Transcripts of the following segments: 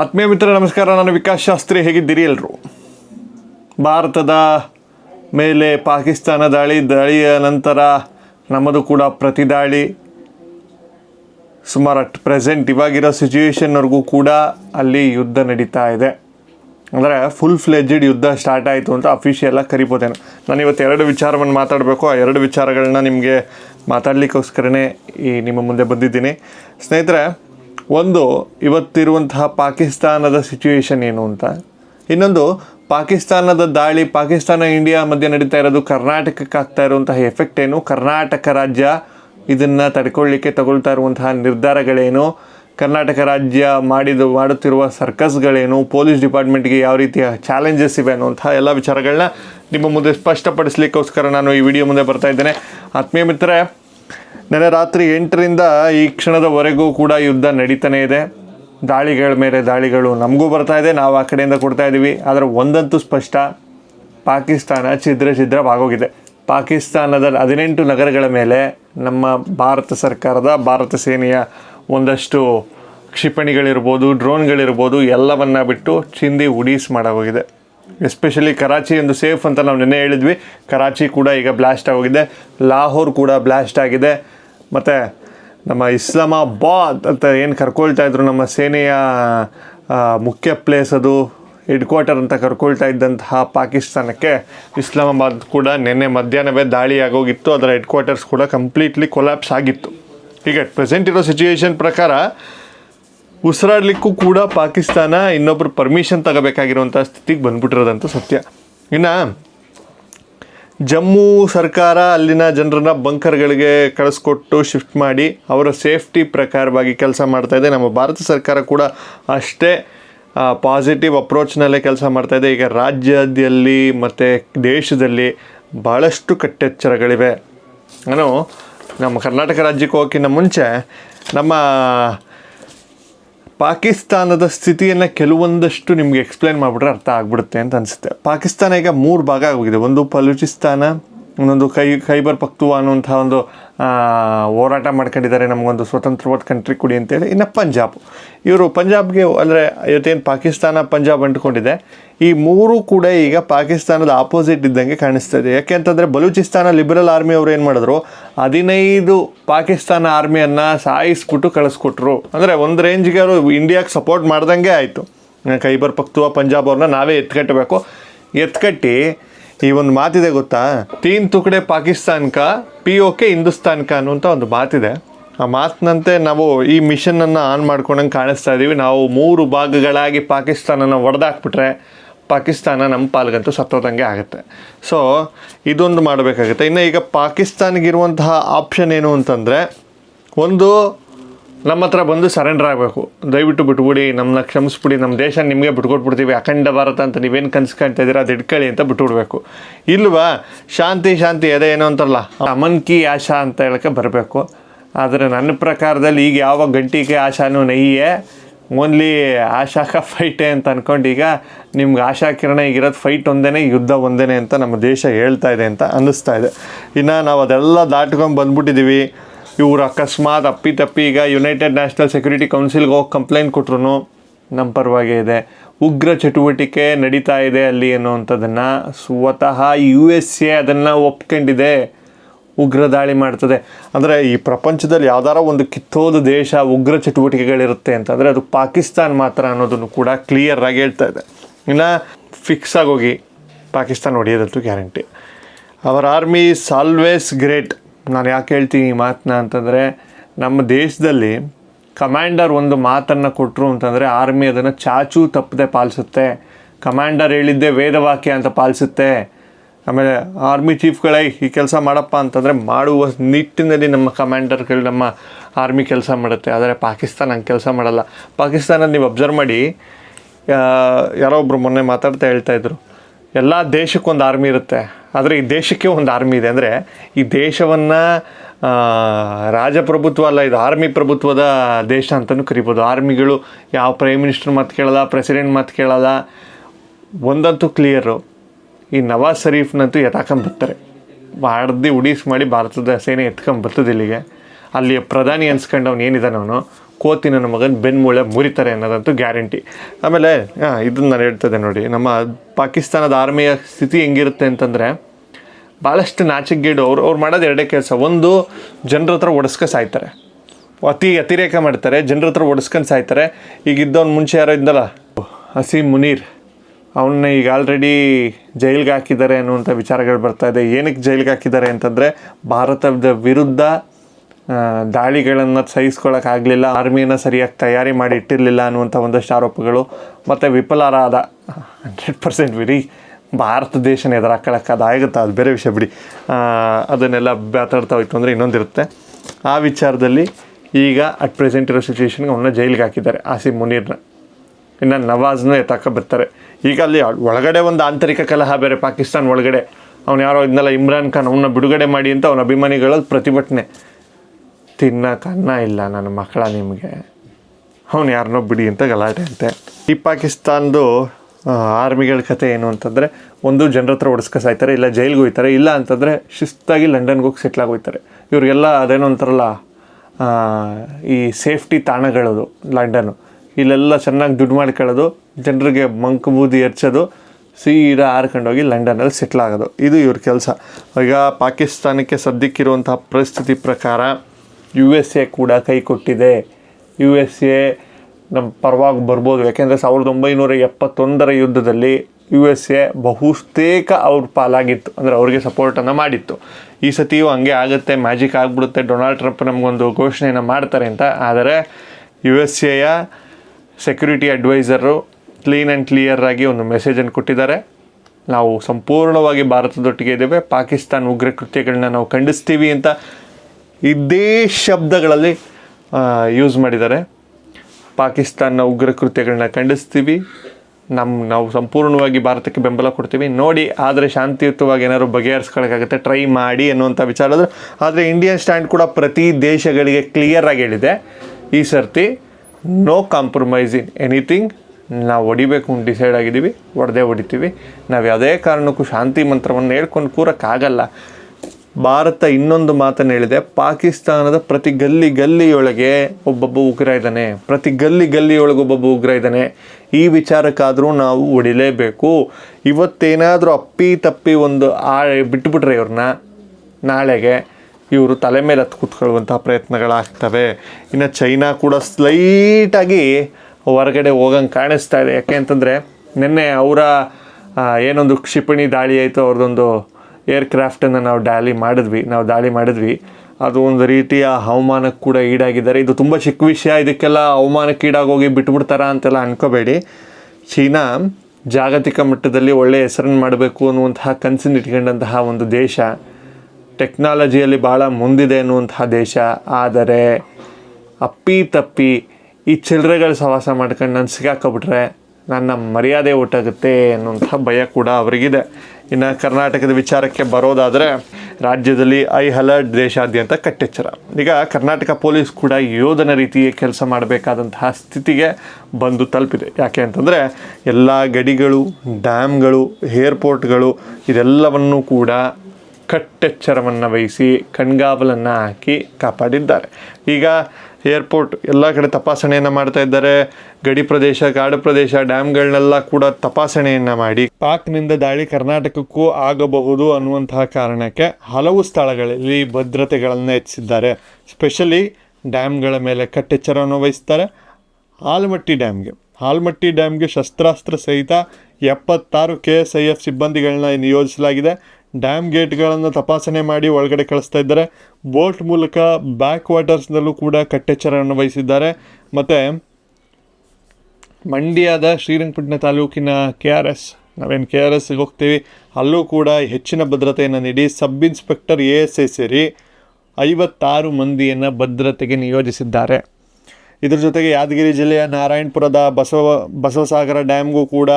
ಆತ್ಮೀಯ ಮಿತ್ರ ನಮಸ್ಕಾರ. ನಾನು ವಿಕಾಸ್ ಶಾಸ್ತ್ರಿ. ಹೇಗಿದ್ದೀರಿ ಎಲ್ಲರೂ ಭಾರತದ ಮೇಲೆ ಪಾಕಿಸ್ತಾನ ದಾಳಿ, ದಾಳಿಯ ನಂತರ ನಮ್ಮದು ಕೂಡ ಪ್ರತಿ ದಾಳಿ. ಸುಮಾರು ಅಟ್ ಪ್ರೆಸೆಂಟ್ ಇವಾಗಿರೋ ಸಿಚುವೇಷನ್ವರೆಗೂ ಕೂಡ ಅಲ್ಲಿ ಯುದ್ಧ ನಡೀತಾ ಇದೆ. ಅಂದರೆ ಫುಲ್ ಫ್ಲೆಜ್ಡ್ ಯುದ್ಧ ಸ್ಟಾರ್ಟ್ ಆಯಿತು ಅಂತ ಅಫಿಷಿಯಲಾಗಿ ಕರಿಬೋದೇನು. ನಾನು ಇವತ್ತು ಎರಡು ವಿಚಾರವನ್ನು ಮಾತಾಡಬೇಕು. ಆ ಎರಡು ವಿಚಾರಗಳನ್ನ ನಿಮಗೆ ಮಾತಾಡಲಿಕ್ಕೋಸ್ಕರನೇ ಈ ನಿಮ್ಮ ಮುಂದೆ ಬಂದಿದ್ದೀನಿ. ಸ್ನೇಹಿತರೆ ಒಂದು, ಇವತ್ತಿರುವಂತಹ ಪಾಕಿಸ್ತಾನದ ಸಿಚುವೇಶನ್ ಏನು ಅಂತ. ಇನ್ನೊಂದು, ಪಾಕಿಸ್ತಾನದ ದಾಳಿ, ಪಾಕಿಸ್ತಾನ ಇಂಡಿಯಾ ಮಧ್ಯೆ ನಡೀತಾ ಇರೋದು ಕರ್ನಾಟಕಕ್ಕೆ ಆಗ್ತಾ ಇರುವಂತಹ ಎಫೆಕ್ಟ್ ಏನು? ಕರ್ನಾಟಕ ರಾಜ್ಯ ಇದನ್ನು ತಡ್ಕೊಳ್ಳಿಕ್ಕೆ ತಗೊಳ್ತಾ ಇರುವಂತಹ ನಿರ್ಧಾರಗಳೇನು? ಕರ್ನಾಟಕ ರಾಜ್ಯ ಮಾಡಿದ, ಮಾಡುತ್ತಿರುವ ಸರ್ಕಸ್ಗಳೇನು? ಪೊಲೀಸ್ ಡಿಪಾರ್ಟ್ಮೆಂಟ್ಗೆ ಯಾವ ರೀತಿಯ ಚಾಲೆಂಜಸ್ ಇವೆ ಅನ್ನುವಂಥ ಎಲ್ಲ ವಿಚಾರಗಳನ್ನ ನಿಮ್ಮ ಮುಂದೆ ಸ್ಪಷ್ಟಪಡಿಸ್ಲಿಕ್ಕೋಸ್ಕರ ನಾನು ಈ ವಿಡಿಯೋ ಮುಂದೆ ಬರ್ತಾ ಇದ್ದೇನೆ. ಆತ್ಮೀಯ ಮಿತ್ರರೇ ನೆನೆ ರಾತ್ರಿ ಎಂಟರಿಂದ ಈ ಕ್ಷಣದವರೆಗೂ ಕೂಡ ಯುದ್ಧ ನಡೀತಾನೇ ಇದೆ. ದಾಳಿಗಳ ಮೇಲೆ ದಾಳಿಗಳು ನಮಗೂ ಬರ್ತಾ ಇದೆ, ನಾವು ಆ ಕಡೆಯಿಂದ ಕೊಡ್ತಾ ಇದ್ದೀವಿ. ಆದರೆ ಒಂದಂತೂ ಸ್ಪಷ್ಟ, ಪಾಕಿಸ್ತಾನ ಛಿದ್ರ ಛಿದ್ರವಾಗೋಗಿದೆ. ಪಾಕಿಸ್ತಾನದ ಹದಿನೆಂಟು ನಗರಗಳ ಮೇಲೆ ನಮ್ಮ ಭಾರತ ಸರ್ಕಾರದ, ಭಾರತ ಸೇನೆಯ ಒಂದಷ್ಟು ಕ್ಷಿಪಣಿಗಳಿರ್ಬೋದು, ಡ್ರೋನ್ಗಳಿರ್ಬೋದು, ಎಲ್ಲವನ್ನ ಬಿಟ್ಟು ಚಿಂದಿ ಉಡೀಸ್ ಮಾಡೋಗೋಗಿದೆ ಎಸ್ಪೆಷಲಿ ಕರಾಚಿ ಒಂದು ಸೇಫ್ ಅಂತ ನಾವು ನಿನ್ನೆ ಹೇಳಿದ್ವಿ. ಕರಾಚಿ ಕೂಡ ಈಗ ಬ್ಲಾಸ್ಟ್ ಆಗೋಗಿದೆ. ಲಾಹೋರ್ ಕೂಡ ಬ್ಲಾಸ್ಟ್ ಆಗಿದೆ. ಮತ್ತು ನಮ್ಮ ಇಸ್ಲಾಮಾಬಾದ್ ಅಂತ ಏನು ಕರ್ಕೊಳ್ತಾ ಇದ್ರು, ನಮ್ಮ ಸೇನೆಯ ಮುಖ್ಯ ಪ್ಲೇಸ್ ಅದು ಹೆಡ್ ಕ್ವಾರ್ಟರ್ ಅಂತ ಕರ್ಕೊಳ್ತಾ ಇದ್ದಂತಹ ಪಾಕಿಸ್ತಾನಕ್ಕೆ ಇಸ್ಲಾಮಾಬಾದ್ ಕೂಡ ನಿನ್ನೆ ಮಧ್ಯಾಹ್ನವೇ ದಾಳಿ ಆಗೋಗಿತ್ತು ಅದರ ಹೆಡ್ ಕ್ವಾರ್ಟರ್ಸ್ ಕೂಡ ಕಂಪ್ಲೀಟ್ಲಿ ಕೊಲ್ಯಾಪ್ಸ್ ಆಗಿತ್ತು. ಈಗ ಪ್ರೆಸೆಂಟ್ ಇರೋ ಸಿಚುಯೇಷನ್ ಪ್ರಕಾರ ಉಸಿರಾಡಲಿಕ್ಕೂ ಕೂಡ ಪಾಕಿಸ್ತಾನ ಇನ್ನೊಬ್ಬರು ಪರ್ಮಿಷನ್ ತಗೋಬೇಕಾಗಿರುವಂಥ ಸ್ಥಿತಿಗೆ ಬಂದ್ಬಿಟ್ಟಿರೋದಂತೂ ಸತ್ಯ. ಇನ್ನು ಜಮ್ಮು ಸರ್ಕಾರ ಅಲ್ಲಿನ ಜನರನ್ನ ಬಂಕರ್ಗಳಿಗೆ ಕಳಿಸ್ಕೊಟ್ಟು ಶಿಫ್ಟ್ ಮಾಡಿ ಅವರ ಸೇಫ್ಟಿ ಪ್ರಕಾರವಾಗಿ ಕೆಲಸ ಮಾಡ್ತಾ ಇದೆ. ನಮ್ಮ ಭಾರತ ಸರ್ಕಾರ ಕೂಡ ಅಷ್ಟೇ ಪಾಸಿಟಿವ್ ಅಪ್ರೋಚ್ನಲ್ಲೇ ಕೆಲಸ ಮಾಡ್ತಾ ಇದೆ. ಈಗ ರಾಜ್ಯದಲ್ಲಿ ಮತ್ತು ದೇಶದಲ್ಲಿ ಭಾಳಷ್ಟು ಕಟ್ಟೆಚ್ಚರಗಳಿವೆ. ನಾನು ನಮ್ಮ ಕರ್ನಾಟಕ ರಾಜ್ಯಕ್ಕೆ ಹೋಗೋಕ್ಕಿಂತ ಮುಂಚೆ ನಮ್ಮ ಪಾಕಿಸ್ತಾನದ ಸ್ಥಿತಿಯನ್ನು ಕೆಲವೊಂದಷ್ಟು ನಿಮಗೆ ಎಕ್ಸ್ಪ್ಲೈನ್ ಮಾಡಿಬಿಟ್ರೆ ಅರ್ಥ ಆಗ್ಬಿಡುತ್ತೆ ಅಂತ ಅನಿಸುತ್ತೆ. ಪಾಕಿಸ್ತಾನ ಈಗ ಮೂರು ಭಾಗ ಆಗೋಗಿದೆ. ಒಂದು ಬಲೂಚಿಸ್ತಾನ ಇನ್ನೊಂದು ಕೈ, ಖೈಬರ್ ಪಕ್ತುವ ಅನ್ನುವಂಥ ಒಂದು ಹೋರಾಟ ಮಾಡ್ಕೊಂಡಿದ್ದಾರೆ, ನಮಗೊಂದು ಸ್ವತಂತ್ರವಾದ ಕಂಟ್ರಿ ಕೊಡಿ ಅಂತೇಳಿ. ಇನ್ನು ಪಂಜಾಬ್. ಇವರು ಪಂಜಾಬ್ಗೆ ಅಂದರೆ ಇವತ್ತೇನು ಪಾಕಿಸ್ತಾನ, ಪಂಜಾಬ್ ಅಂಟ್ಕೊಂಡಿದೆ. ಈ ಮೂರು ಕೂಡ ಈಗ ಪಾಕಿಸ್ತಾನದ ಆಪೋಸಿಟ್ ಇದ್ದಂಗೆ ಕಾಣಿಸ್ತಾ ಇದೆ. ಯಾಕೆ ಅಂತಂದರೆ ಬಲೂಚಿಸ್ತಾನ ಲಿಬರಲ್ ಆರ್ಮಿ ಅವರು ಏನು ಮಾಡಿದ್ರು? ಹದಿನೈದು ಪಾಕಿಸ್ತಾನ ಆರ್ಮಿಯನ್ನು ಸಾಯಿಸ್ಬಿಟ್ಟು ಕಳಿಸ್ಕೊಟ್ರು. ಅಂದರೆ ಒಂದು ರೇಂಜ್ಗೆ ಅವರು ಇಂಡಿಯಾಗೆ ಸಪೋರ್ಟ್ ಮಾಡ್ದಂಗೆ ಆಯಿತು. ಖೈಬರ್ ಪಕ್ತುವ ಪಂಜಾಬ್ ಅವ್ರನ್ನ ನಾವೇ ಎತ್ಕಟ್ಟಬೇಕು ಎತ್ಕಟ್ಟಿ ಈ ಒಂದು ಮಾತಿದೆ ಗೊತ್ತಾ? ತೀನ್ ತುಕಡೆ ಪಾಕಿಸ್ತಾನ್ ಕಾ ಪಿ ಓಕೆ ಹಿಂದೂಸ್ತಾನ್ ಕಾ ಅನ್ನುವಂಥ ಒಂದು ಮಾತಿದೆ. ಆ ಮಾತಿನಂತೆ ನಾವು ಈ ಮಿಷನನ್ನು ಆನ್ ಮಾಡ್ಕೊಂಡಂಗೆ ಕಾಣಿಸ್ತಾ ಇದ್ದೀವಿ ನಾವು ಮೂರು ಭಾಗಗಳಾಗಿ ಪಾಕಿಸ್ತಾನನ ಒಡೆದಾಕ್ಬಿಟ್ರೆ ಪಾಕಿಸ್ತಾನ ನಮ್ಮ ಪಾಲ್ಗಂತೂ ಸತ್ತೋದಂಗೆ ಆಗುತ್ತೆ. ಸೊ ಇದೊಂದು ಮಾಡಬೇಕಾಗುತ್ತೆ. ಇನ್ನು ಈಗ ಪಾಕಿಸ್ತಾನಿಗಿರುವಂತಹ ಆಪ್ಷನ್ ಏನು ಅಂತಂದರೆ, ಒಂದು ನಮ್ಮ ಹತ್ರ ಬಂದು ಸರೆಂಡರ್ ಆಗಬೇಕು. ದಯವಿಟ್ಟು ಬಿಟ್ಬಿಡಿ ನಮ್ಮನ್ನ ಕ್ಷಮಿಸ್ಬಿಡಿ ನಮ್ಮ ದೇಶ ನಿಮಗೆ ಬಿಟ್ಕೊಟ್ಬಿಡ್ತೀವಿ. ಅಖಂಡ ಭಾರತ ಅಂತ ನೀವೇನು ಕನ್ಸ್ಕೊಳ್ತಾ ಇದ್ದೀರಾ, ಅದು ಇಟ್ಕೊಳ್ಳಿ ಅಂತ ಬಿಟ್ಬಿಡ್ಬೇಕು. ಇಲ್ವಾ? ಶಾಂತಿ ಶಾಂತಿ ಅದೇ ಏನೋ ಅಂತಾರಲ್ಲ? ಅಮನ್ ಕಿ ಆಶಾ ಅಂತ ಹೇಳಕ್ಕೆ ಬರಬೇಕು. ಆದರೆ ನನ್ನ ಪ್ರಕಾರದಲ್ಲಿ ಈಗ ಯಾವ ಗಂಟಿಗೆ ಆಶಾನೂ ನೈಯೇ. ಓನ್ಲಿ ಆಶಾ ಕ ಫೈಟೇ ಅಂತ ಅಂದ್ಕೊಂಡು ಈಗ ನಿಮ್ಗೆ ಆಶಾ ಕಿರಣ ಈಗಿರೋದು ಫೈಟ್ ಒಂದೇ ಯುದ್ಧ ಒಂದೇ ಅಂತ ನಮ್ಮ ದೇಶ ಹೇಳ್ತಾ ಇದೆ ಅಂತ ಅನ್ನಿಸ್ತಾ ಇದೆ. ಇನ್ನು ನಾವು ಅದೆಲ್ಲ ದಾಟ್ಕೊಂಡು ಬಂದ್ಬಿಟ್ಟಿದ್ದೀವಿ ಇವರು ಅಕಸ್ಮಾತ್ ಅಪ್ಪಿತಪ್ಪಿ ಈಗ ಯುನೈಟೆಡ್ ನ್ಯಾಷನಲ್ ಸೆಕ್ಯೂರಿಟಿ ಕೌನ್ಸಿಲ್ಗೆ ಹೋಗಿ ಕಂಪ್ಲೇಂಟ್ ಕೊಟ್ರು ನಮ್ಮ ಪರವಾಗಿ ಇದೆ. ಉಗ್ರ ಚಟುವಟಿಕೆ ನಡೀತಾ ಇದೆ ಅಲ್ಲಿ ಅನ್ನೋವಂಥದ್ದನ್ನು ಸ್ವತಃ ಯು ಎಸ್ ಎ ಅದನ್ನು ಒಪ್ಕೊಂಡಿದೆ. ಉಗ್ರ ದಾಳಿ ಮಾಡ್ತದೆ. ಅಂದರೆ ಈ ಪ್ರಪಂಚದಲ್ಲಿ ಯಾವ್ದಾರ ಒಂದು ಕಿತ್ತೋದ ದೇಶ ಉಗ್ರ ಚಟುವಟಿಕೆಗಳಿರುತ್ತೆ ಅಂತಂದರೆ ಅದು ಪಾಕಿಸ್ತಾನ ಮಾತ್ರ ಅನ್ನೋದನ್ನು ಕೂಡ ಕ್ಲಿಯರ್ ಆಗಿ ಹೇಳ್ತಾ ಇದೆ. ಇನ್ನು ಫಿಕ್ಸ್ ಆಗೋಗಿ Pakistan ಹೊಡೆಯೋದಂತೂ guarantee our army is always great ನಾನು ಯಾಕೆ ಹೇಳ್ತೀನಿ ಈ ಮಾತನ್ನ ಅಂತಂದರೆ, ನಮ್ಮ ದೇಶದಲ್ಲಿ ಕಮಾಂಡರ್ ಒಂದು ಮಾತನ್ನು ಕೊಟ್ಟರು ಅಂತಂದರೆ ಆರ್ಮಿ ಅದನ್ನು ಚಾಚೂ ತಪ್ಪದೆ ಪಾಲಿಸುತ್ತೆ. ಕಮಾಂಡರ್ ಹೇಳಿದ್ದೆ ವೇದವಾಕ್ಯ ಅಂತ ಪಾಲಿಸುತ್ತೆ. ಆಮೇಲೆ ಆರ್ಮಿ ಚೀಫ್ಗಳೇ ಈ ಕೆಲಸ ಮಾಡಪ್ಪ ಅಂತಂದರೆ ಮಾಡುವ ನಿಟ್ಟಿನಲ್ಲಿ ನಮ್ಮ ಕಮಾಂಡರ್ಗಳು ನಮ್ಮ ಆರ್ಮಿ ಕೆಲಸ ಮಾಡುತ್ತೆ. ಆದರೆ ಪಾಕಿಸ್ತಾನ ಹಂಗೆ ಕೆಲಸ ಮಾಡಲ್ಲ. ಪಾಕಿಸ್ತಾನ ನೀವು ಅಬ್ಸರ್ವ್ ಮಾಡಿ ಯಾರೋ ಒಬ್ಬರು ಮೊನ್ನೆ ಮಾತಾಡ್ತಾ ಹೇಳ್ತಾ ಇದ್ರು. ಎಲ್ಲ ದೇಶಕ್ಕೊಂದು ಆರ್ಮಿ ಇರುತ್ತೆ. ಆದರೆ ಈ ದೇಶಕ್ಕೆ ಒಂದು ಆರ್ಮಿ ಇದೆ. ಅಂದರೆ ಈ ದೇಶವನ್ನು ರಾಜಪ್ರಭುತ್ವ ಅಲ್ಲ, ಇದು ಆರ್ಮಿ ಪ್ರಭುತ್ವದ ದೇಶ ಅಂತಲೂ ಕರಿಬೋದು. ಆರ್ಮಿಗಳು ಯಾವ ಪ್ರೈಮ್ ಮಿನಿಸ್ಟರ್ ಮಾತು ಕೇಳಲ್ಲ ಪ್ರೆಸಿಡೆಂಟ್ ಮಾತು ಕೇಳಲ್ಲ. ಒಂದಂತೂ ಕ್ಲಿಯರು ಈ ನವಾಜ್ ಶರೀಫ್ನಂತೂ ಎತ್ತಾಕೊಂಬರ್ತಾರೆ ಮಾಡ್ದು ಉಡೀಸ್ ಮಾಡಿ ಭಾರತದ ಸೇನೆ ಎತ್ಕೊಂಬರ್ತದೆ ಇಲ್ಲಿಗೆ. ಅಲ್ಲಿಯ ಪ್ರಧಾನಿ ಅನ್ಸ್ಕೊಂಡು ಅವನು? ಕೋತಿ ನನ್ನ ಮಗನ ಬೆನ್ಮೂಳೆ ಮುರಿತಾರೆ ಅನ್ನೋದಂತೂ ಗ್ಯಾರಂಟಿ. ಆಮೇಲೆ, ಹಾಂ, ಇದನ್ನು ನಾನು ಹೇಳ್ತದೆ ನೋಡಿ, ನಮ್ಮ ಪಾಕಿಸ್ತಾನದ ಆರ್ಮಿಯ ಸ್ಥಿತಿ ಹೆಂಗಿರುತ್ತೆ ಅಂತಂದರೆ ಭಾಳಷ್ಟು ನಾಚಿಕೆಗೇಡು ಅವ್ರು ಅವ್ರು ಮಾಡೋದು ಎರಡೇ ಕೆಲಸ. ಒಂದು, ಜನರ ಹತ್ರ ಒಡಿಸ್ಕೊ ಸಾಯ್ತಾರೆ. ಅತಿ ಅತಿರೇಕ ಮಾಡ್ತಾರೆ, ಜನರ ಹತ್ರ ಒಡಿಸ್ಕೊಂಡು ಸಾಯ್ತಾರೆ. ಈಗ ಇದ್ದವ್ನು ಮುಂಚೆ ಯಾರೋ ಇದ್ದಲ್ಲ ಹಸಿ ಮುನೀರ್ ಅವನ್ನ ಈಗ ಆಲ್ರೆಡಿ ಜೈಲಿಗೆ ಹಾಕಿದ್ದಾರೆ ಅನ್ನುವಂಥ ವಿಚಾರಗಳು ಬರ್ತಾ ಇದೆ. ಏನಕ್ಕೆ ಜೈಲಿಗೆ ಹಾಕಿದ್ದಾರೆ ಅಂತಂದರೆ, ಭಾರತದ ವಿರುದ್ಧ ದಾಳಿಗಳನ್ನು ಸಹಿಸ್ಕೊಳ್ಳೋಕ್ಕಾಗಲಿಲ್ಲ ಆರ್ಮಿಯನ್ನು ಸರಿಯಾಗಿ ತಯಾರಿ ಮಾಡಿ ಇಟ್ಟಿರಲಿಲ್ಲ ಅನ್ನುವಂಥ ಒಂದಷ್ಟು ಆರೋಪಗಳು, ಮತ್ತು ವಿಫಲರಾದ ಹಂಡ್ರೆಡ್ ಪರ್ಸೆಂಟ್ ವಿರಿ ಭಾರತ ದೇಶನ ಎದುರಾಕೊಳ್ಳೋಕೆ ಅದು ಆಗುತ್ತೆ ಅದು ಬೇರೆ ವಿಷಯ ಬಿಡಿ. ಅದನ್ನೆಲ್ಲ ಬ್ಯಾತಾಡ್ತಾ ಹೋಯ್ತು ಅಂದರೆ ಇನ್ನೊಂದಿರುತ್ತೆ. ಆ ವಿಚಾರದಲ್ಲಿ ಈಗ ಅಟ್ ಪ್ರೆಸೆಂಟ್ ಇರೋ ಸಿಚುವೇಷನ್ಗೆ ಅವನ್ನ ಜೈಲಿಗೆ ಹಾಕಿದ್ದಾರೆ ಆಸಿಮ್ ಮುನೀರ್ನ. ಇನ್ನು ನವಾಜ್ನೂ ಎತ್ತಾಕ ಬರ್ತಾರೆ. ಈಗ ಅಲ್ಲಿ ಒಳಗಡೆ ಒಂದು ಆಂತರಿಕ ಕಲಹ ಬೇರೆ ಪಾಕಿಸ್ತಾನ ಒಳಗಡೆ. ಅವ್ನು ಯಾರೋ ಇದನ್ನೆಲ್ಲ ಇಮ್ರಾನ್ ಖಾನ್ ಅವನ್ನ ಬಿಡುಗಡೆ ಮಾಡಿ ಅಂತ ಅವನ ಅಭಿಮಾನಿಗಳಲ್ಲಿ ಪ್ರತಿಭಟನೆ. ತಿನ್ನಕ್ಕೆ ಅನ್ನ ಇಲ್ಲ ನನ್ನ ಮಕ್ಕಳ ನಿಮಗೆ. ಅವ್ನು ಯಾರನ್ನೋ ಬಿಡಿ ಅಂತ ಗಲಾಟೆ ಅಂತೆ. ಈ ಪಾಕಿಸ್ತಾನದು ಆರ್ಮಿಗಳ ಕತೆ ಏನು ಅಂತಂದರೆ, ಒಂದು ಜನರ ಹತ್ರ ಓಡಿಸ್ಕಸಾಯ್ತಾರೆ ಸಾಯ್ತಾರೆ, ಇಲ್ಲ ಜೈಲಿಗೆ ಹೋಗ್ತಾರೆ ಇಲ್ಲ ಅಂತಂದರೆ ಶಿಸ್ತಾಗಿ ಲಂಡನ್ಗೆ ಹೋಗಿ ಸೆಟ್ಲ್ ಆಗೋಯ್ತಾರೆ. ಇವ್ರಿಗೆಲ್ಲ ಅದೇನೋ ಅಂತಾರಲ್ಲ ಈ ಸೇಫ್ಟಿ ತಾಣಗಳದು ಲಂಡನ್ನು ಇಲ್ಲೆಲ್ಲ ಚೆನ್ನಾಗಿ ದುಡ್ಡು ಮಾಡ್ಕೊಳ್ಳೋದು ಜನರಿಗೆ ಮಂಕು ಬೂದಿ ಎರ್ಚೋದು, ಸೀದಾ ಹಾರ್ಕೊಂಡೋಗಿ ಲಂಡನಲ್ಲಿ ಸೆಟ್ಲ್ ಆಗೋದು. ಇದು ಇವ್ರ ಕೆಲಸ. ಈಗ ಪಾಕಿಸ್ತಾನಕ್ಕೆ ಸದ್ಯಕ್ಕಿರುವಂತಹ ಪರಿಸ್ಥಿತಿ ಪ್ರಕಾರ ಯು ಎಸ್ ಎ ಕೂಡ ಕೈ ಕೊಟ್ಟಿದೆ. ಯು ಎಸ್ ಎ ನಮ್ಮ ಪರವಾಗಿ ಬರ್ಬೋದು. ಯಾಕೆಂದರೆ ಸಾವಿರದ ಒಂಬೈನೂರ ಎಪ್ಪತ್ತೊಂದರ ಯುದ್ಧದಲ್ಲಿ ಯು ಎಸ್ ಎ ಬಹುತೇಕ ಅವ್ರ ಪಾಲಾಗಿತ್ತು. ಅಂದರೆ ಅವ್ರಿಗೆ ಸಪೋರ್ಟನ್ನು ಮಾಡಿತ್ತು. ಈ ಸತಿಯೂ ಹಂಗೆ ಆಗುತ್ತೆ ಮ್ಯಾಜಿಕ್ ಆಗಿಬಿಡುತ್ತೆ ಡೊನಾಲ್ಡ್ ಟ್ರಂಪ್ ನಮಗೊಂದು ಘೋಷಣೆಯನ್ನು ಮಾಡ್ತಾರೆ ಅಂತ. ಆದರೆ U S ಎಯ security adviser clean and clear ಆಗಿ ಒಂದು ಮೆಸೇಜನ್ನು ಕೊಟ್ಟಿದ್ದಾರೆ. ನಾವು ಸಂಪೂರ್ಣವಾಗಿ ಭಾರತದೊಟ್ಟಿಗೆ ಇದ್ದೇವೆ. ಪಾಕಿಸ್ತಾನ ಉಗ್ರ ಕೃತ್ಯಗಳನ್ನ ನಾವು ಖಂಡಿಸ್ತೀವಿ ಅಂತ ಇದೇ ಶಬ್ದಗಳಲ್ಲಿ ಯೂಸ್ ಮಾಡಿದ್ದಾರೆ. ಪಾಕಿಸ್ತಾನ ಉಗ್ರ ಕೃತ್ಯಗಳನ್ನ ಖಂಡಿಸ್ತೀವಿ. ನಮ್ಮ ನಾವು ಸಂಪೂರ್ಣವಾಗಿ ಭಾರತಕ್ಕೆ ಬೆಂಬಲ ಕೊಡ್ತೀವಿ. ನೋಡಿ, ಆದರೆ ಶಾಂತಿಯುತವಾಗಿ ಏನಾದ್ರು ಬಗೆಹರಿಸ್ಕೊಳಕ್ಕಾಗುತ್ತೆ ಟ್ರೈ ಮಾಡಿ ಅನ್ನುವಂಥ ವಿಚಾರ ಆದರೆ ಇಂಡಿಯನ್ ಸ್ಟ್ಯಾಂಡ್ ಕೂಡ ಪ್ರತಿ ದೇಶಗಳಿಗೆ ಕ್ಲಿಯರ್ ಆಗಿ ಹೇಳಿದೆ. ಈ ಸರ್ತಿ ನೋ ಕಾಂಪ್ರಮೈಸ್ ಇನ್ ಎನಿಥಿಂಗ್ ನಾವು ಹೊಡಿಬೇಕು ಅಂತ ಡಿಸೈಡ್ ಆಗಿದ್ದೀವಿ. ಹೊಡೆದೇ ಹೊಡಿತೀವಿ. ನಾವು ಯಾವುದೇ ಕಾರಣಕ್ಕೂ ಶಾಂತಿ ಮಂತ್ರವನ್ನು ಹೇಳ್ಕೊಂಡು ಕೂರಕ್ಕಾಗಲ್ಲ. ಭಾರತ ಇನ್ನೊಂದು ಮಾತನ್ನು ಹೇಳಿದೆ, ಪಾಕಿಸ್ತಾನದ ಪ್ರತಿ ಗಲ್ಲಿ ಗಲ್ಲಿಯೊಳಗೆ ಒಬ್ಬೊಬ್ಬ ಉಗ್ರ ಇದ್ದಾನೆ. ಪ್ರತಿ ಗಲ್ಲಿ ಗಲ್ಲಿಯೊಳಗೆ ಒಬ್ಬೊಬ್ಬ ಉಗ್ರ ಇದ್ದಾನೆ. ಈ ವಿಚಾರಕ್ಕಾದರೂ ನಾವು ಹೊಡಿಲೇಬೇಕು ಇವತ್ತೇನಾದರೂ ಅಪ್ಪಿ ತಪ್ಪಿ ಒಂದು ಆ ಬಿಟ್ಬಿಟ್ರೆ ಇವ್ರನ್ನ, ನಾಳೆಗೆ ಇವರು ತಲೆ ಮೇಲೆ ಹತ್ತು ಕೂತ್ಕೊಳ್ಳುವಂಥ ಪ್ರಯತ್ನಗಳಾಗ್ತವೆ. ಇನ್ನು ಚೈನಾ ಕೂಡ ಸ್ಲೈಟಾಗಿ ಹೊರಗಡೆ ಹೋಗಂಗೆ ಕಾಣಿಸ್ತಾ ಇದೆ. ಯಾಕೆ ಅಂತಂದರೆ, ನಿನ್ನೆ ಅವರ ಏನೊಂದು ಕ್ಷಿಪಣಿ ದಾಳಿ ಆಯಿತು, ಅವ್ರದ್ದೊಂದು ಏರ್ಕ್ರಾಫ್ಟನ್ನು ನಾವು ಡ್ಯಾಲಿ ಮಾಡಿದ್ವಿ, ನಾವು ದಾಳಿ ಮಾಡಿದ್ವಿ. ಅದು ಒಂದು ರೀತಿಯ ಹವಾಮಾನಕ್ಕೆ ಕೂಡ ಈಡಾಗಿದ್ದಾರೆ. ಇದು ತುಂಬ ಚಿಕ್ಕ ವಿಷಯ, ಇದಕ್ಕೆಲ್ಲ ಹವಾಮಾನಕ್ಕೆ ಈಡಾಗೋಗಿ ಬಿಟ್ಬಿಡ್ತಾರ ಅಂತೆಲ್ಲ ಅನ್ಕೋಬೇಡಿ. ಚೀನಾ ಜಾಗತಿಕ ಮಟ್ಟದಲ್ಲಿ ಒಳ್ಳೆಯ ಹೆಸರನ್ನು ಮಾಡಬೇಕು ಅನ್ನುವಂತಹ ಕನಸನ್ನು ಇಟ್ಕೊಂಡಂತಹ ಒಂದು ದೇಶ. ಟೆಕ್ನಾಲಜಿಯಲ್ಲಿ ಭಾಳ ಮುಂದಿದೆ ಅನ್ನುವಂತಹ ದೇಶ. ಆದರೆ ಅಪ್ಪಿ ತಪ್ಪಿ ಈ ಚಿಲ್ಲರೆಗಳು ಸವಾಸ ಮಾಡ್ಕೊಂಡು ನಾನು ಸಿಗಾಕೊಬಿಟ್ರೆ ನನ್ನ ಮರ್ಯಾದೆ ಒಟ್ಟಾಗುತ್ತೆ ಅನ್ನುವಂಥ ಭಯ ಕೂಡ ಅವರಿಗಿದೆ. ಇನ್ನು ಕರ್ನಾಟಕದ ವಿಚಾರಕ್ಕೆ ಬರೋದಾದರೆ ರಾಜ್ಯದಲ್ಲಿ ಐ ಅಲರ್ಟ್ ದೇಶಾದ್ಯಂತ ಕಟ್ಟೆಚ್ಚರ. ಈಗ ಕರ್ನಾಟಕ ಪೊಲೀಸ್ ಕೂಡ ಯೋಧನ ರೀತಿಯ ಕೆಲಸ ಮಾಡಬೇಕಾದಂತಹ ಸ್ಥಿತಿಗೆ ಬಂದು ತಲುಪಿದೆ. ಯಾಕೆ ಅಂತಂದರೆ ಎಲ್ಲ ಗಡಿಗಳು, ಡ್ಯಾಮ್ಗಳು, ಏರ್ಪೋರ್ಟ್ಗಳು ಇದೆಲ್ಲವನ್ನು ಕೂಡ ಕಟ್ಟೆಚ್ಚರವನ್ನು ವಹಿಸಿ, ಕಣ್ಗಾವಲನ್ನು ಹಾಕಿ ಕಾಪಾಡಿದ್ದಾರೆ. ಈಗ ಏರ್ಪೋರ್ಟ್ ಎಲ್ಲ ಕಡೆ ತಪಾಸಣೆಯನ್ನು ಮಾಡ್ತಾ ಇದ್ದಾರೆ. ಗಡಿ ಪ್ರದೇಶ, ಕಾಡು ಪ್ರದೇಶ, ಡ್ಯಾಮ್ಗಳನ್ನೆಲ್ಲ ಕೂಡ ತಪಾಸಣೆಯನ್ನು ಮಾಡಿ ಪಾಕ್ನಿಂದ ದಾಳಿ ಕರ್ನಾಟಕಕ್ಕೂ ಆಗಬಹುದು ಅನ್ನುವಂತಹ ಕಾರಣಕ್ಕೆ ಹಲವು ಸ್ಥಳಗಳಲ್ಲಿ ಭದ್ರತೆಗಳನ್ನು ಹೆಚ್ಚಿಸಿದ್ದಾರೆ ಸ್ಪೆಷಲಿ ಡ್ಯಾಮ್ಗಳ ಮೇಲೆ ಕಟ್ಟೆಚ್ಚರವನ್ನು ವಹಿಸ್ತಾರೆ ಆಲಮಟ್ಟಿ ಡ್ಯಾಮ್ಗೆ. ಆಲಮಟ್ಟಿ ಡ್ಯಾಮ್ಗೆ ಶಸ್ತ್ರಾಸ್ತ್ರ ಸಹಿತ ಎಪ್ಪತ್ತಾರು ಕೆ ಎಸ್ ಐ ಎಫ್ ಸಿಬ್ಬಂದಿಗಳನ್ನ ನಿಯೋಜಿಸಲಾಗಿದೆ. ಡ್ಯಾಮ್ ಗೇಟ್ಗಳನ್ನು ತಪಾಸಣೆ ಮಾಡಿ ಒಳಗಡೆ ಕಳಿಸ್ತಾ ಇದ್ದಾರೆ. ಬೋಟ್ ಮೂಲಕ ಬ್ಯಾಕ್ ವಾಟರ್ಸ್ನಲ್ಲೂ ಕೂಡ ಕಟ್ಟೆಚ್ಚರವನ್ನು ವಹಿಸಿದ್ದಾರೆ. ಮತ್ತು ಮಂಡ್ಯದ ಶ್ರೀರಂಗಪಟ್ಟಣ ತಾಲೂಕಿನ ಕೆ ಆರ್ ಎಸ್ ನಾವೇನು ಕೆ ಆರ್ ಎಸ್ಗೆ ಹೋಗ್ತೀವಿ, ಅಲ್ಲೂ ಕೂಡ ಹೆಚ್ಚಿನ ಭದ್ರತೆಯನ್ನು ನೀಡಿ sub inspector A S I ಸೇರಿ ಐವತ್ತಾರು ಮಂದಿಯನ್ನು ಭದ್ರತೆಗೆ ನಿಯೋಜಿಸಿದ್ದಾರೆ. ಇದ್ರ ಜೊತೆಗೆ ಯಾದಗಿರಿ ಜಿಲ್ಲೆಯ ನಾರಾಯಣಪುರದ ಬಸವ, ಬಸವಸಾಗರ ಡ್ಯಾಮ್ಗೂ ಕೂಡ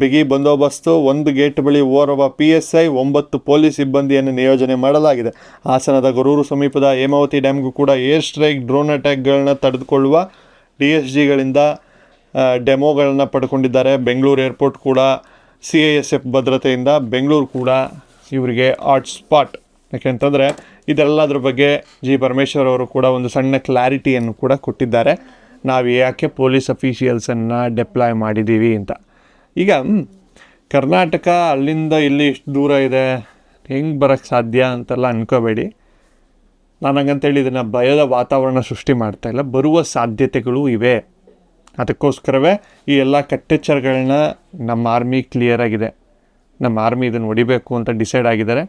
ಬಿಗಿ ಬಂದೋಬಸ್ತು. ಒಂದು ಗೇಟ್ ಬಳಿ ಓರ್ವ ಪಿ ಎಸ್ ಐ, ಒಂಬತ್ತು ಪೊಲೀಸ್ ಸಿಬ್ಬಂದಿಯನ್ನು ನಿಯೋಜನೆ ಮಾಡಲಾಗಿದೆ. ಹಾಸನದ ಗೊರೂರು ಸಮೀಪದ ಹೇಮಾವತಿ ಡ್ಯಾಮ್ಗೂ ಕೂಡ ಏರ್ ಸ್ಟ್ರೈಕ್, ಡ್ರೋನ್ ಅಟ್ಯಾಕ್ಗಳನ್ನ ತಡೆದುಕೊಳ್ಳುವ ಡಿ ಎಸ್ ಜಿಗಳಿಂದ ಡೆಮೋಗಳನ್ನು ಪಡ್ಕೊಂಡಿದ್ದಾರೆ. ಬೆಂಗಳೂರು ಏರ್ಪೋರ್ಟ್ ಕೂಡ ಸಿ ಐ ಎಸ್ ಎಫ್ ಭದ್ರತೆಯಿಂದ ಬೆಂಗಳೂರು ಕೂಡ ಇವರಿಗೆ ಹಾಟ್ ಸ್ಪಾಟ್. ಯಾಕೆಂತಂದರೆ ಇದೆಲ್ಲದ್ರ ಬಗ್ಗೆ ಜಿ ಪರಮೇಶ್ವರ್ ಅವರು ಕೂಡ ಒಂದು ಸಣ್ಣ ಕ್ಲಾರಿಟಿಯನ್ನು ಕೂಡ ಕೊಟ್ಟಿದ್ದಾರೆ. ನಾವು ಯಾಕೆ ಪೊಲೀಸ್ ಅಫೀಷಿಯಲ್ಸನ್ನು ಡೆಪ್ಲಾಯ್ ಮಾಡಿದ್ದೀವಿ ಅಂತ. ಈಗ ಕರ್ನಾಟಕ ಅಲ್ಲಿಂದ ಇಲ್ಲಿ ಎಷ್ಟು ದೂರ ಇದೆ, ಹೆಂಗೆ ಬರೋಕ್ಕೆ ಸಾಧ್ಯ ಅಂತೆಲ್ಲ ಅನ್ಕೋಬೇಡಿ. ನಾನು ಹಂಗಂತೇಳಿ ಇದನ್ನು ಭಯದ ವಾತಾವರಣ ಸೃಷ್ಟಿ ಮಾಡ್ತಾ ಇಲ್ಲ, ಬರುವ ಸಾಧ್ಯತೆಗಳು ಇವೆ. ಅದಕ್ಕೋಸ್ಕರವೇ ಈ ಎಲ್ಲ ಕಟ್ಟೆಚ್ಚರಗಳನ್ನ ನಮ್ಮ ಆರ್ಮಿ ಕ್ಲಿಯರ್ ಆಗಿದೆ. ನಮ್ಮ ಆರ್ಮಿ ಇದನ್ನು ಹೊಡಿಬೇಕು ಅಂತ ಡಿಸೈಡ್ ಆಗಿದ್ದಾರೆ.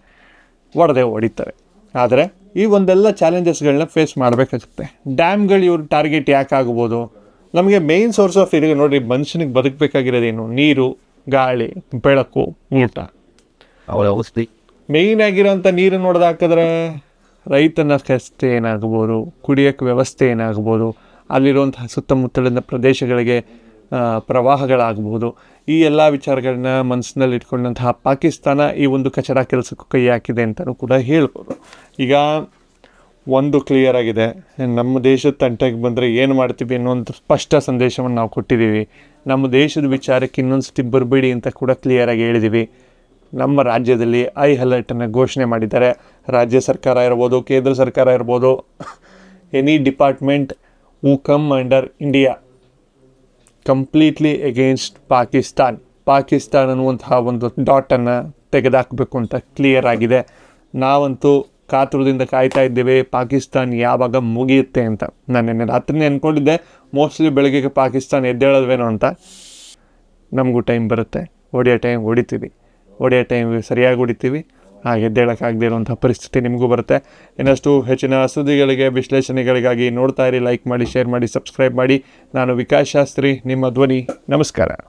ಹೊಡೆದೇ ಹೊಡಿತಾರೆ ಆದರೆ ಈ ಒಂದೆಲ್ಲ ಚಾಲೆಂಜಸ್ಗಳನ್ನ ಫೇಸ್ ಮಾಡಬೇಕಾಗುತ್ತೆ. ಡ್ಯಾಮ್ಗಳು ಇವ್ರ ಟಾರ್ಗೆಟ್ ಯಾಕೆ ಆಗ್ಬೋದು? ನಮಗೆ ಮೇಯ್ನ್ ಸೋರ್ಸ್ ಆಫ್ ಇರಿಗೆ ನೋಡಿರಿ ಮನುಷ್ಯನಿಗೆ ಬದುಕಬೇಕಾಗಿರೋದೇನು? ನೀರು ಗಾಳಿ ಬೆಳಕು ಊಟ. ಅವಳ ಔಷಧಿ. ಮೇಯ್ನ್ ಆಗಿರೋಂಥ ನೀರು ನೋಡ್ದು ಹಾಕಿದ್ರೆ ರೈತನ ಕಷ್ಟ ಏನಾಗ್ಬೋದು? ಕುಡಿಯೋಕ್ಕೆ ವ್ಯವಸ್ಥೆ ಏನಾಗ್ಬೋದು? ಅಲ್ಲಿರುವಂತಹ ಸುತ್ತಮುತ್ತಲಿನ ಪ್ರದೇಶಗಳಿಗೆ ಆ, ಪ್ರವಾಹಗಳಾಗ್ಬೋದು ಈ ಎಲ್ಲ ವಿಚಾರಗಳನ್ನ ಮನಸ್ಸಿನಲ್ಲಿ ಇಟ್ಕೊಂಡಂತಹ ಪಾಕಿಸ್ತಾನ ಈ ಒಂದು ಕಚಡ ಕೆಲಸಕ್ಕೂ ಕೈ ಹಾಕಿದೆ ಅಂತಲೂ ಕೂಡ ಹೇಳ್ಬೋದು. ಈಗ ಒಂದು ಕ್ಲಿಯರ್ ಆಗಿದೆ ನಮ್ಮ ದೇಶದ ತಂಟೆಗೆ ಬಂದರೆ ಏನು ಮಾಡ್ತೀವಿ ಅನ್ನೋ ಒಂದು ಸ್ಪಷ್ಟ ಸಂದೇಶವನ್ನು ನಾವು ಕೊಟ್ಟಿದ್ದೀವಿ. ನಮ್ಮ ದೇಶದ ವಿಚಾರಕ್ಕೆ ಇನ್ನೊಂದು ಸತಿ ಬರಬೇಡಿ ಅಂತ ಕೂಡ ಕ್ಲಿಯರಾಗಿ ಹೇಳಿದ್ದೀವಿ. ನಮ್ಮ ರಾಜ್ಯದಲ್ಲಿ ಐ ಅಲರ್ಟನ್ನು ಘೋಷಣೆ ಮಾಡಿದ್ದಾರೆ. ರಾಜ್ಯ ಸರ್ಕಾರ ಇರ್ಬೋದು ಕೇಂದ್ರ ಸರ್ಕಾರ ಇರ್ಬೋದು any department who come under India completely against Pakistan Pakistan ಅನ್ನುವಂತಹ ಒಂದು ಡಾಟನ್ನು ತೆಗೆದಾಕಬೇಕು ಅಂತ ಕ್ಲಿಯರ್ ಆಗಿದೆ. ನಾವಂತೂ ಕಾತುರದಿಂದ ಕಾಯ್ತಾ ಇದ್ದೇವೆ. ಪಾಕಿಸ್ತಾನ್ ಯಾವಾಗ ಮುಗಿಯುತ್ತೆ ಅಂತ. ನಾನು ನಿನ್ನೆ ರಾತ್ರಿನೇ ಅಂದ್ಕೊಂಡಿದ್ದೆ ಮೋಸ್ಟ್ಲಿ ಬೆಳಗ್ಗೆಗೆ ಪಾಕಿಸ್ತಾನ್ ಎದ್ದೇಳೋದ್ವೇನೋ ಅಂತ. ನಮಗೂ ಟೈಮ್ ಬರುತ್ತೆ. ಹೊಡೆಯೋ ಟೈಮ್ ಹೊಡಿತೀವಿ. ಹೊಡೆಯೋ ಟೈಮ್ ಸರಿಯಾಗಿ ಹೊಡಿತೀವಿ. ಆ ಎದ್ದೇಳಕ್ಕಾಗದೇ ಇರುವಂಥ ಪರಿಸ್ಥಿತಿ ನಿಮಗೂ ಬರುತ್ತೆ. ಇನ್ನಷ್ಟು ಹೆಚ್ಚಿನ ಸುದ್ದಿಗಳಿಗೆ, ವಿಶ್ಲೇಷಣೆಗಳಿಗಾಗಿ ನೋಡ್ತಾ ಇರಿ ಲೈಕ್ ಮಾಡಿ ಶೇರ್ ಮಾಡಿ ಸಬ್ಸ್ಕ್ರೈಬ್ ಮಾಡಿ. ನಾನು ವಿಕಾಸ್ ಶಾಸ್ತ್ರಿ, ನಿಮ್ಮ ಧ್ವನಿ. ನಮಸ್ಕಾರ.